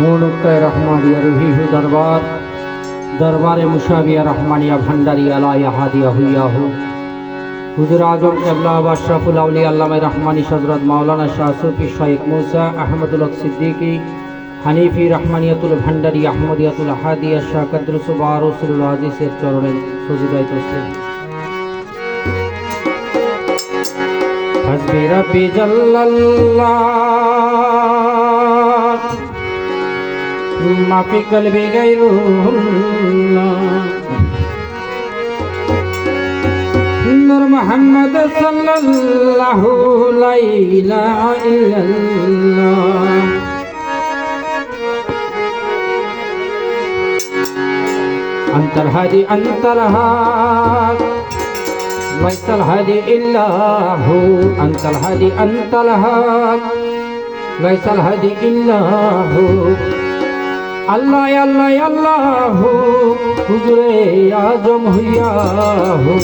মৌনকায় রহমানিয়া রহিহু দরবার দরবারে মুসাবিয়া রহমানিয়া ভান্ডারিয়া লায়া হাদিয়া হুইয়া হু হুজুর আজম কেবলা আশরাফুল আউলি আল্লামা রহমানি সদরত মাওলানা শাহ সুফি শাইক মুসা আহমদুল হক সিদ্দিকী হানিফি রহমানিয়াতুল ভান্ডারি আহমদিয়াতুল হাদিয়া শাহ কদ্রুসুবা রসুল আজিজের চরণে সজিদায়িত حسبي ربي جل الله ما في قلبي غير الله نور محمد صلى الله لا إله إلا الله أنت الهادي أنت الهادي ليس الهادي إلا هو أنت الهادي أنت الهادي ليس الهادي إلا هو আল্লাহ আল্লাহ আল্লাহ হুজুরে আজম হইয়া হো।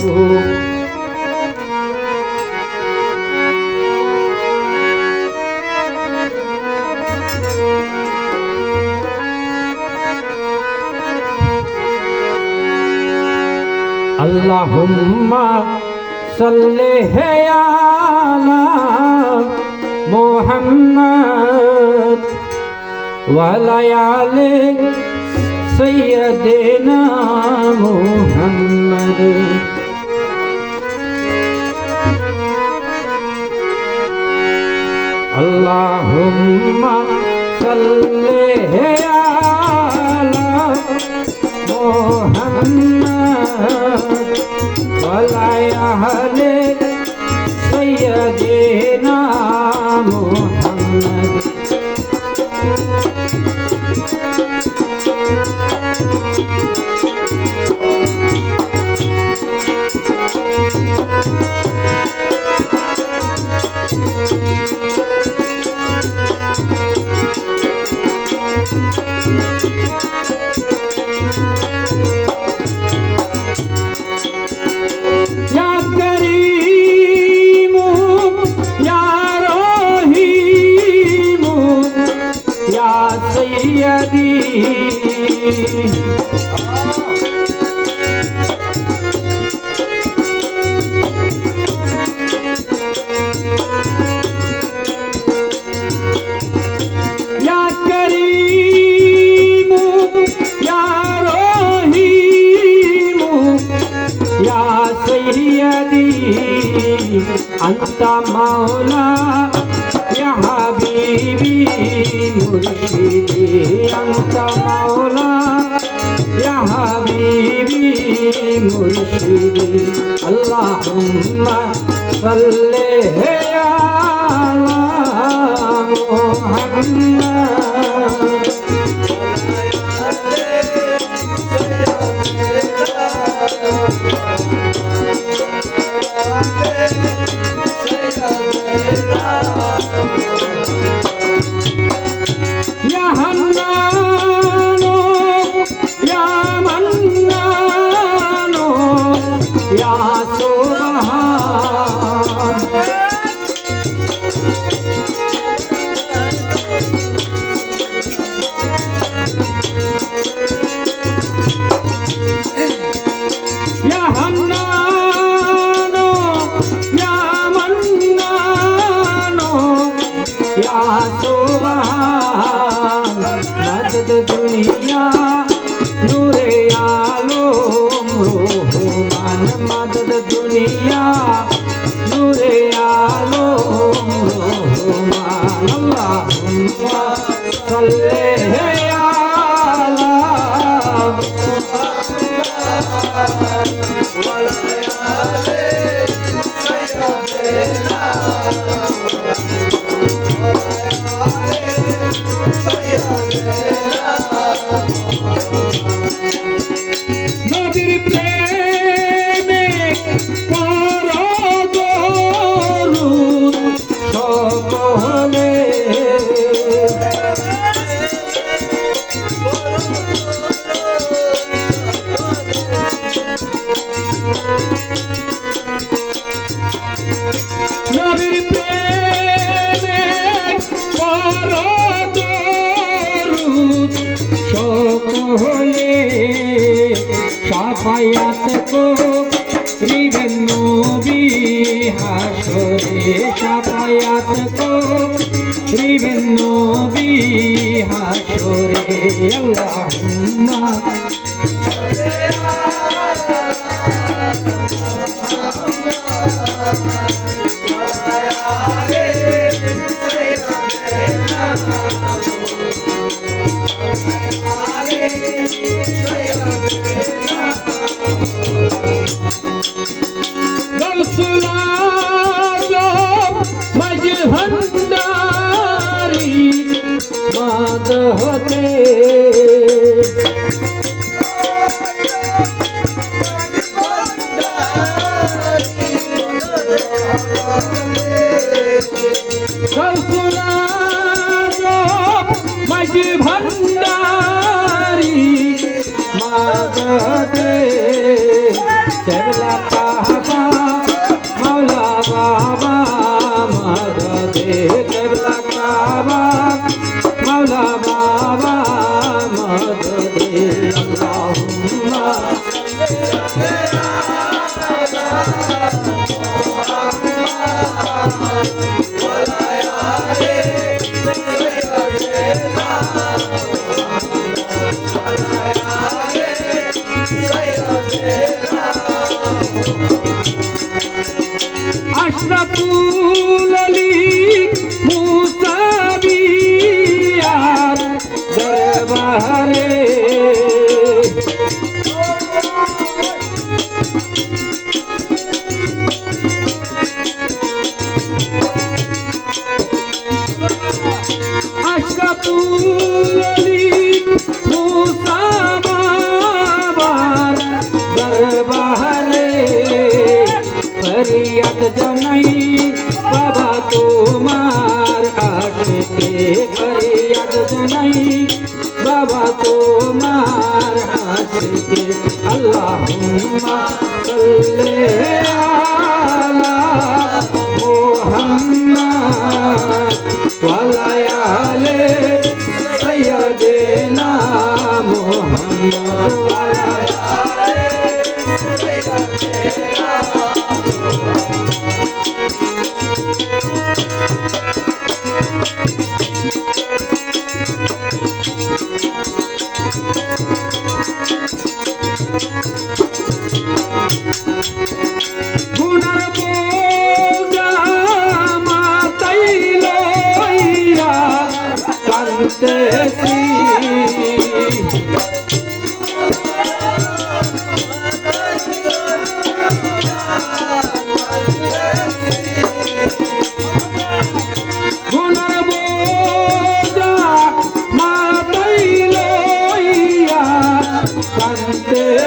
আল্লাহুম্মা সাল্লি আলা মুহাম্মদ ওয়ালা আলি সাইয়্যিদিনা মুহাম্মদ আল্লাহুম্মা مرشدي اللهم صل على محمد সাফায়াত করিবেন নবী হাসরে সাফায়াত করিবেন নবী হাসরে আল্লাহুম্মা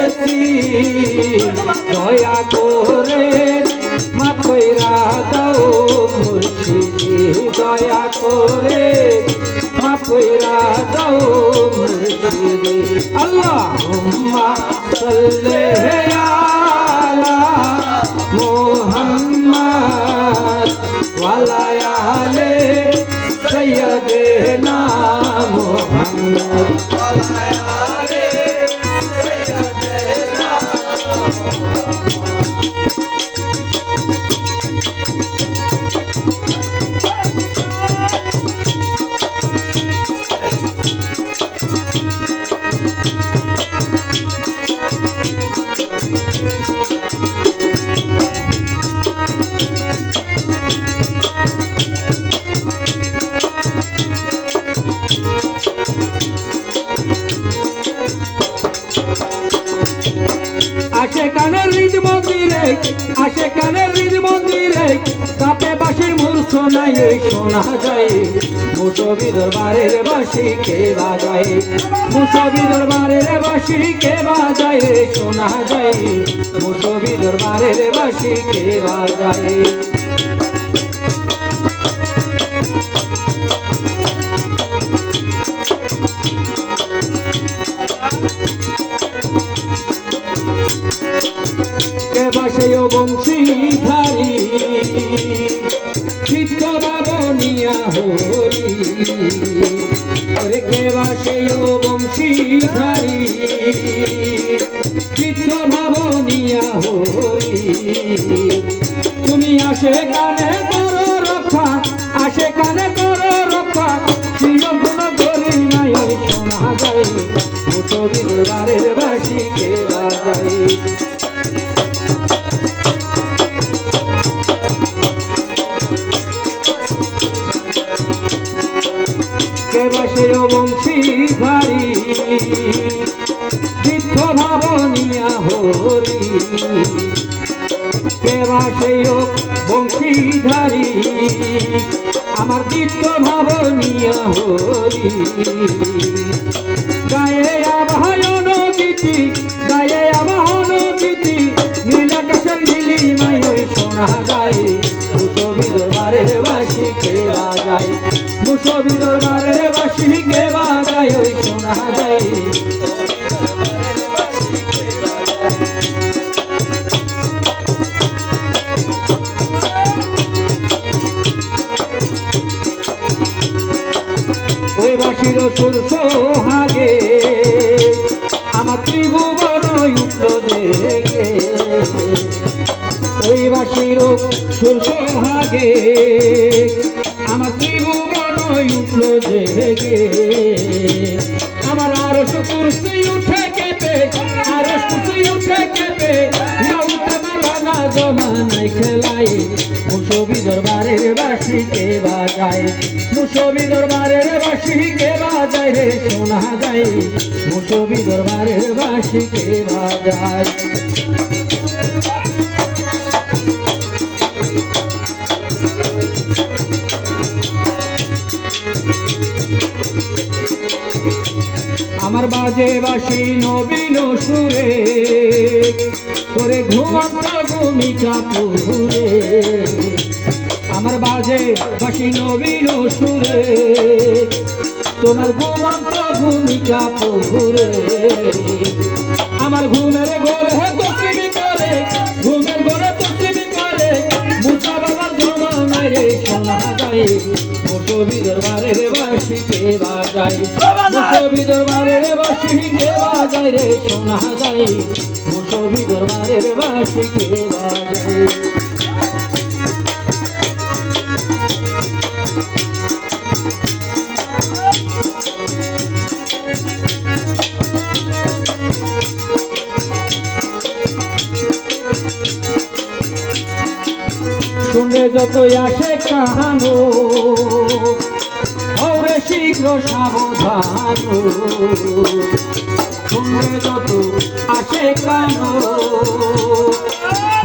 কান্দেছি দয়া করে মা কইরা দাও মুর্শিদি, দয়া করে মা কইরা দাও মুর্শিদি। আল্লাহুম্মা সাল্লি আলা মুহাম্মদ ওয়ালা আলি সাইয়্যিদিনা মুহাম্মদ। বাসি কে বাজায় মুসবি দরবারের বাসি কে বাজায় শোনা যায়, মুসবি দরবারের বাসি কে বাজায় কে বাসে ও বংশীধারী চিত্ত আসে কানে করো রক্ষা, আসে কানে করো রক্ষা। চিরগুণ করি নাই শোনা যায় মুঠো বিদবারের বাসি কে বাজাই বসে বংশী তীর্থ ভাবনিয়া হরি। কে বসে বংশী ধারি আমার তীর্থ ভাবনিয়া হরি। গায়ে আবাহন গীতি গায়ে আবাহন গীতি নীলাকাশের নীলি মাই শোনা যায় মুসবি দরবারের বাসি কে বাজায় মুসবি দরবারের বাসি কে বাজায়, ওই শোনা ওই বাসির সুর সোহাগে। আমার ত্রিভুবন উঠল দেখে আমার আরও কুরসি উঠে কেঁপে, আরও কুরসি উঠে কেঁপে। জমানায় খেলাই মুসবি দরবারের বাসিকে বাজায়। মুসবি দরবারের বাসিকে বাজায় রে শোনা যায় মুসবি দরবারের বাসিকে বাজায়। ঘুমন্ত ভূমিকা পুরে আমার ঘুমের গোরে তসবি করে ঘুমের গোরে তসবি করে। মুসা বাবার জমানায় রে শোনা যায়। মুসবি দরবারের বাসিকে বাজায় মুসবি দরবারের বাসিকে বাজায় রে শোনা যায় মুসবি দরবারের বাসিকে বাজায় শুনে যত আসে কাহানো, ওরে শীঘ্র সাবধান। শুনে যত আসে কানো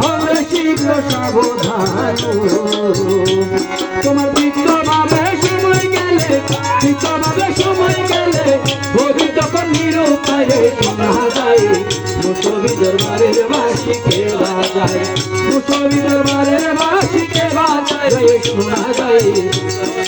ওরে শীঘ্র সাবধান। তোমার বৃত্ত গভীর পারে শোনা যায় মুসবি দরবারের বাসিকে বাজায়। মুসবি দরবারের বাসিকে বাজায় রে, শোনা যায় ওহে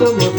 como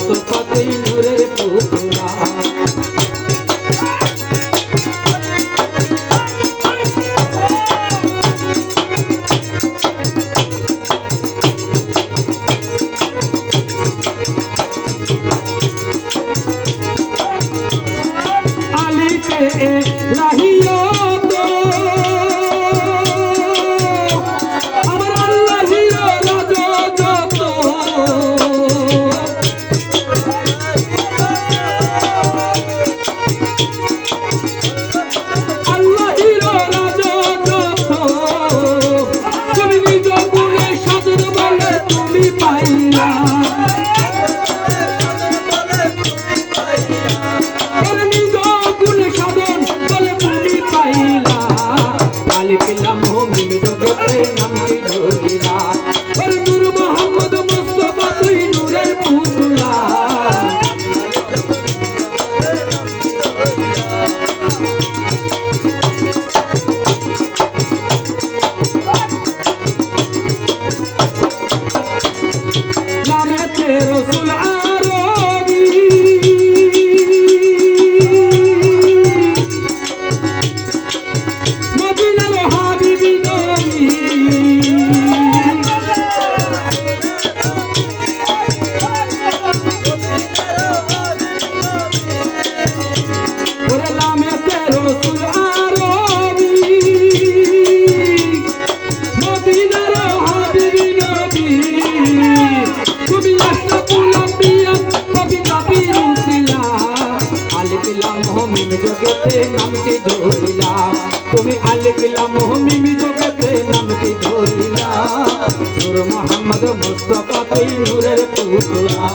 নূর মোহাম্মদ মুস্তফা তুই নূরের পুতুলা।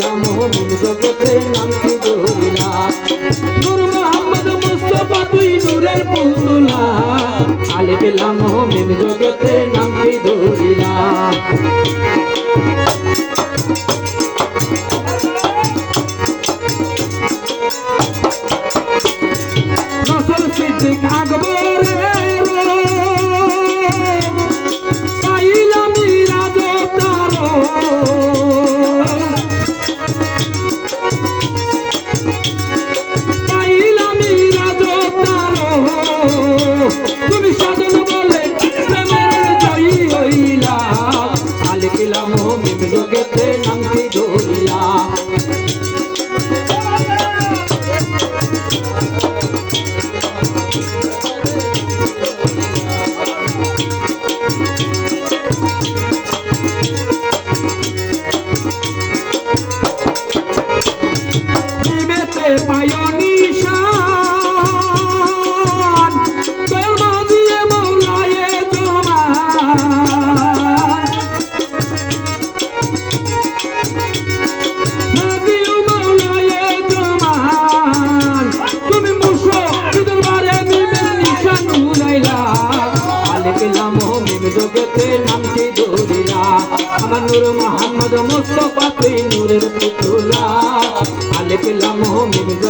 নাম জগতে নাম নূর মোহাম্মদ মুস্তফা তুই নূরের পুতুলা। আলে পেলা মোহাম্মদ